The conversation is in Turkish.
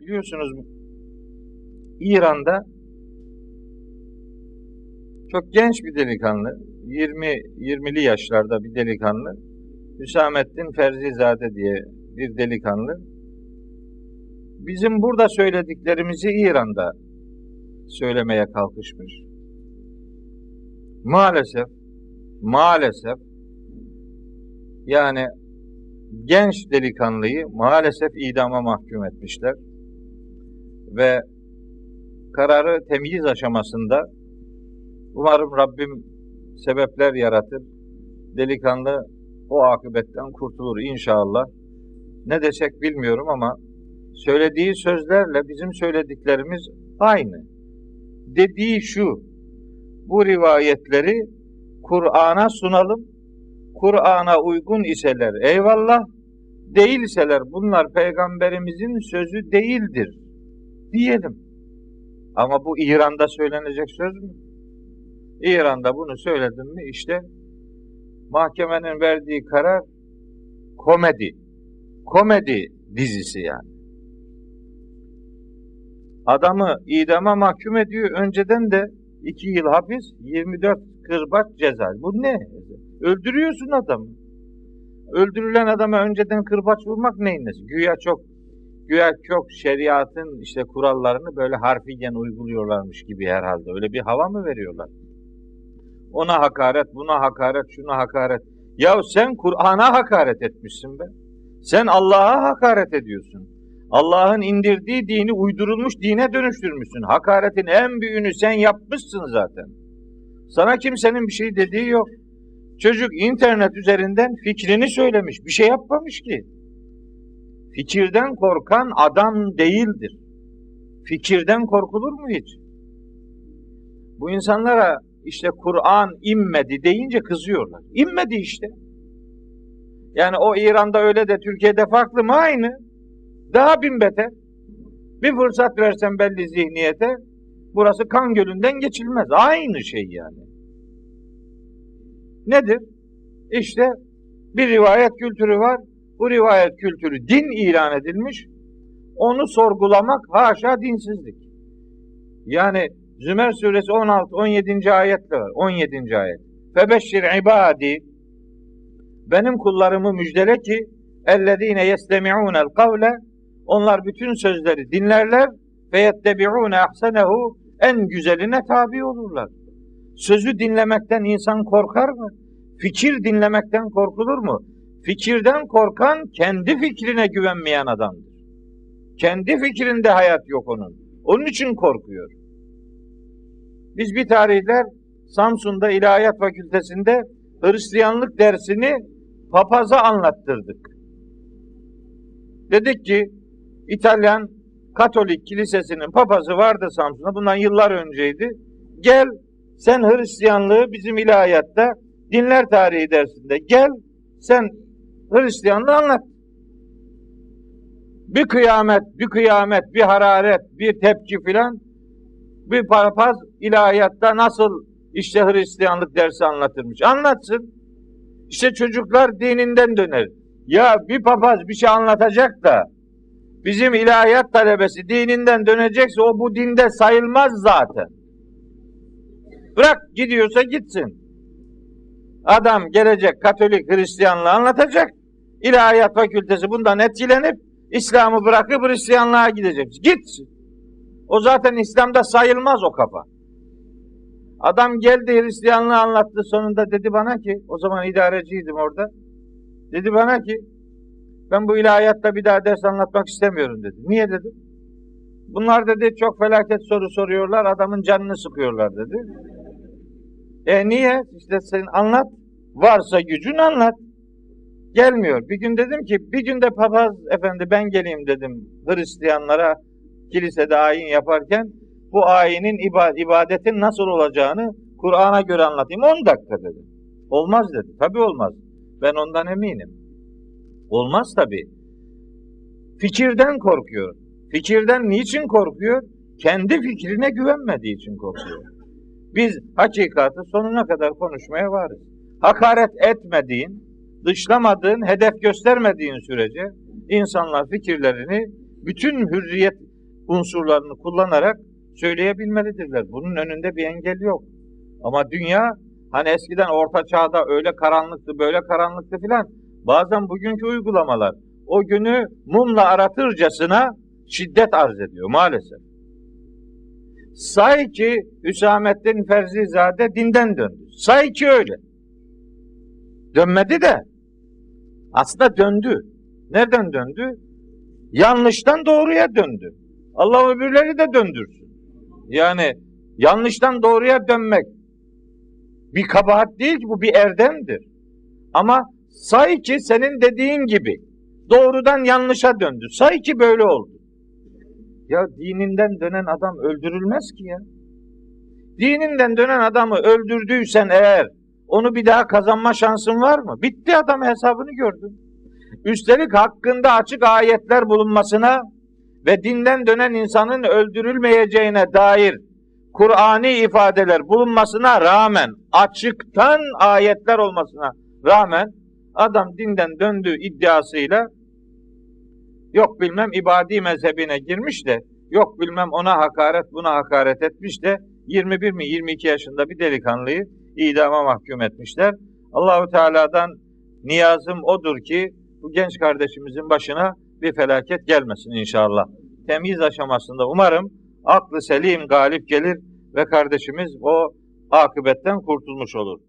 biliyorsunuz İran'da çok genç bir delikanlı, 20 20'li yaşlarda bir delikanlı, Hüsamettin Ferzizade diye bir delikanlı. Bizim burada söylediklerimizi İran'da söylemeye kalkışmış. Maalesef, maalesef yani genç delikanlıyı maalesef idama mahkum etmişler. Ve kararı temyiz aşamasında umarım Rabbim sebepler yaratır. Delikanlı o akıbetten kurtulur inşallah. Ne desek bilmiyorum ama söylediği sözlerle bizim söylediklerimiz aynı. Dediği şu, bu rivayetleri Kur'an'a sunalım, Kur'an'a uygun iseler eyvallah, değilseler bunlar peygamberimizin sözü değildir diyelim. Ama bu İran'da söylenecek söz mü? İran'da bunu söyledim mi işte mahkemenin verdiği karar komedi. Komedi dizisi yani. Adamı idama mahkum ediyor. Önceden de 2 yıl hapis, 24 kırbaç ceza. Bu ne? Öldürüyorsun adamı. Öldürülen adama önceden kırbaç vurmak neyin nesi? Güya çok güya çok şeriatın işte kurallarını böyle harfiyen uyguluyorlarmış gibi herhalde. Öyle bir hava mı veriyorlar? Ona hakaret, buna hakaret, şuna hakaret. Ya sen Kur'an'a hakaret etmişsin be. Sen Allah'a hakaret ediyorsun. Allah'ın indirdiği dini uydurulmuş dine dönüştürmüşsün. Hakaretin en büyüğünü sen yapmışsın zaten. Sana kimsenin bir şey dediği yok. Çocuk internet üzerinden fikrini söylemiş. Bir şey yapmamış ki. Fikirden korkan adam değildir. Fikirden korkulur mu hiç? Bu insanlara işte Kur'an inmedi deyince kızıyorlar. İnmedi işte. Yani o İran'da öyle de Türkiye'de farklı mı? Aynı. Daha bin beter. Bir fırsat versen belli zihniyete burası kan gölünden geçilmez. Aynı şey yani. Nedir? İşte bir rivayet kültürü var. Bu rivayet kültürü din ilan edilmiş. Onu sorgulamak haşa dinsizlik. Yani Zümer suresi 16 17. ayetle var. 17. ayet. Febeşşir ibadi benim kullarımı müjdele ki ellezine yestemi'unel kavle onlar bütün sözleri dinlerler ve yettebi'une ahsenehu en güzeline tabi olurlar. Sözü dinlemekten insan korkar mı? Fikir dinlemekten korkulur mu? Fikirden korkan kendi fikrine güvenmeyen adamdır. Kendi fikrinde hayat yok onun. Onun için korkuyor. Biz bir tarihler Samsun'da İlahiyat Fakültesinde Hristiyanlık dersini papaza anlattırdık. Dedik ki İtalyan Katolik Kilisesi'nin papazı vardı Samsun'da. Bundan yıllar önceydi. Gel sen Hristiyanlığı bizim ilahiyatta dinler tarihi dersinde gel sen Hristiyanlığı anlat. Bir kıyamet, bir kıyamet, bir hararet, bir tepki filan bir papaz ilahiyatta nasıl işte Hristiyanlık dersi anlatırmış. Anlatsın. İşte çocuklar dininden döner. Ya bir papaz bir şey anlatacak da bizim ilahiyat talebesi dininden dönecekse o bu dinde sayılmaz zaten. Bırak gidiyorsa gitsin. Adam gelecek Katolik Hristiyanlığı anlatacak. İlahiyat fakültesi bundan etkilenip İslam'ı bırakıp Hristiyanlığa gidecek. Gitsin. O zaten İslam'da sayılmaz o kafa. Adam geldi Hristiyanlığı anlattı sonunda dedi bana ki o zaman idareciydim orada. Dedi bana ki ben bu ilahiyatta bir daha ders anlatmak istemiyorum dedi. Niye dedim? Bunlar dedi çok felaket soru soruyorlar adamın canını sıkıyorlar dedi. E niye? İşte sen anlat. Varsa gücün anlat. Gelmiyor. Bir gün dedim ki bir günde papaz efendi ben geleyim dedim Hristiyanlara kilisede ayin yaparken bu ayinin ibadetin nasıl olacağını Kur'an'a göre anlatayım. 10 dakika dedim. Olmaz dedi. Tabi olmaz. Ben ondan eminim. Olmaz tabi. Fikirden korkuyor. Fikirden niçin korkuyor? Kendi fikrine güvenmediği için korkuyor. Biz hakikatı sonuna kadar konuşmaya varız. Hakaret etmediğin, dışlamadığın, hedef göstermediğin sürece insanlar fikirlerini bütün hürriyet unsurlarını kullanarak söyleyebilmelidirler. Bunun önünde bir engel yok. Ama dünya hani eskiden orta çağda öyle karanlıktı, böyle karanlıktı filan. Bazen bugünkü uygulamalar o günü mumla aratırcasına şiddet arz ediyor maalesef. Say ki Hüsamettin Ferzizade dinden döndü. Say ki öyle. Dönmedi de aslında döndü. Nereden döndü? Yanlıştan doğruya döndü. Allah öbürleri de döndürsün. Yani yanlıştan doğruya dönmek bir kabahat değil ki bu bir erdemdir. Ama say ki senin dediğin gibi doğrudan yanlışa döndü. Say ki böyle oldu. Ya dininden dönen adam öldürülmez ki ya. Dininden dönen adamı öldürdüysen eğer onu bir daha kazanma şansın var mı? Bitti adam hesabını gördün. Üstelik hakkında açık ayetler bulunmasına ve dinden dönen insanın öldürülmeyeceğine dair Kur'ani ifadeler bulunmasına rağmen açıktan ayetler olmasına rağmen adam dinden döndüğü iddiasıyla yok bilmem ibadi mezhebine girmiş de yok bilmem ona hakaret buna hakaret etmiş de 21 mi 22 yaşında bir delikanlıyı idama mahkum etmişler. Allahu Teala'dan niyazım odur ki bu genç kardeşimizin başına bir felaket gelmesin inşallah. Temyiz aşamasında umarım aklı selim galip gelir ve kardeşimiz o akıbetten kurtulmuş olur.